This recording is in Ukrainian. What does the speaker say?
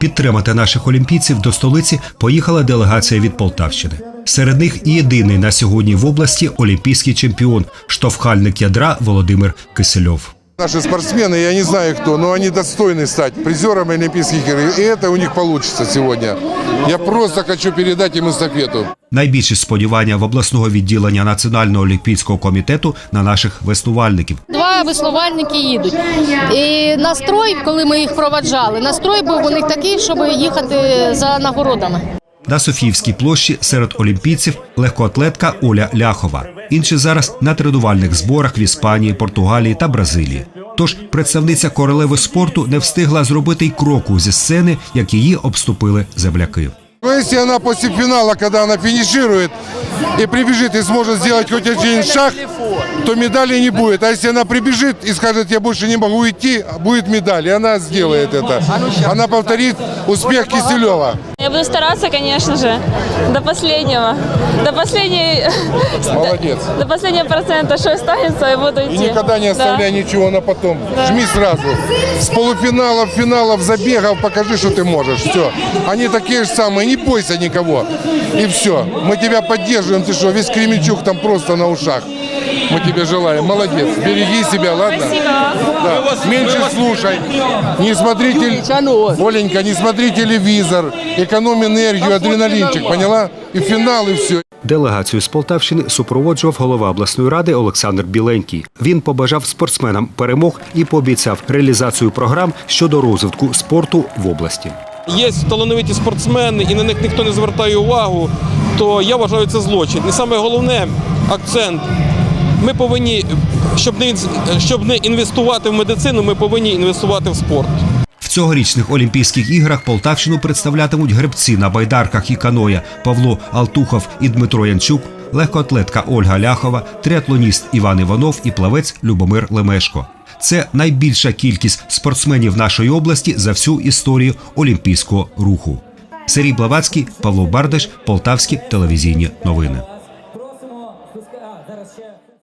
Підтримати наших олімпійців до столиці поїхала делегація від Полтавщини. Серед них і єдиний на сьогодні в області олімпійський чемпіон, штовхальник ядра Володимир Кисельов. Наши спортсмены, я не знаю кто, но они достойны стать призерами Олимпийских игр. И это у них получится сегодня. Я просто хочу передать им эстафету. Найбільші сподівання в обласного відділення Національного олімпійського комітету на наших веслувальників. Два веслувальники їдуть. І настрой, коли ми їх проваджали, настрой був у них такий, щоб їхати за нагородами. На Софіївській площі серед олімпійців легкоатлетка Оля Ляхова. Інші зараз на тренувальних зборах в Іспанії, Португалії та Бразилії. Тож представниця королеви спорту не встигла зробити й кроку зі сцени, як її обступили земляки. Если она после финала, когда она финиширует и прибежит и сможет сделать хоть один шаг, то медали не будет. А если она прибежит и скажет, я больше не могу идти, будет медаль. И она сделает это. Она повторит успех Киселева. Я буду стараться, конечно же, до последнего. До последней... Молодец. До последнего процента, что останется, я буду идти. И никогда не оставляй ничего на потом. Жми сразу. С полуфиналов, финалов, забегов покажи, что ты можешь. Все. Они такие же самые. Не бойся никого. И все. Мы тебя поддерживаем. Ты что, весь Кременчук там просто на ушах. Мы тебе желаем. Молодец. Береги себя, ладно? Да. Меньше слушай. Не смотри теле- Оленька, не смотри телевизор. Экономь энергию, адреналинчик. Поняла? И финал, и все. Делегацію з Полтавщини супроводжував голова обласної ради Олександр Біленький. Він побажав спортсменам перемог і пообіцяв реалізацію програм щодо розвитку спорту в області. Є талановиті спортсмени, і на них ніхто не звертає увагу, то я вважаю це злочин. І саме головне акцент. ми повинні, щоб не щоб не інвестувати в медицину, ми повинні інвестувати в спорт. В цьогорічних Олімпійських іграх Полтавщину представлятимуть гребці на байдарках і каноя Павло Алтухов і Дмитро Янчук, легкоатлетка Ольга Ляхова, триатлоніст Іван Іванов і плавець Любомир Лемешко. Це найбільша кількість спортсменів нашої області за всю історію олімпійського руху. Сергій Блавацький, Павло Бардаш, Полтавські телевізійні новини.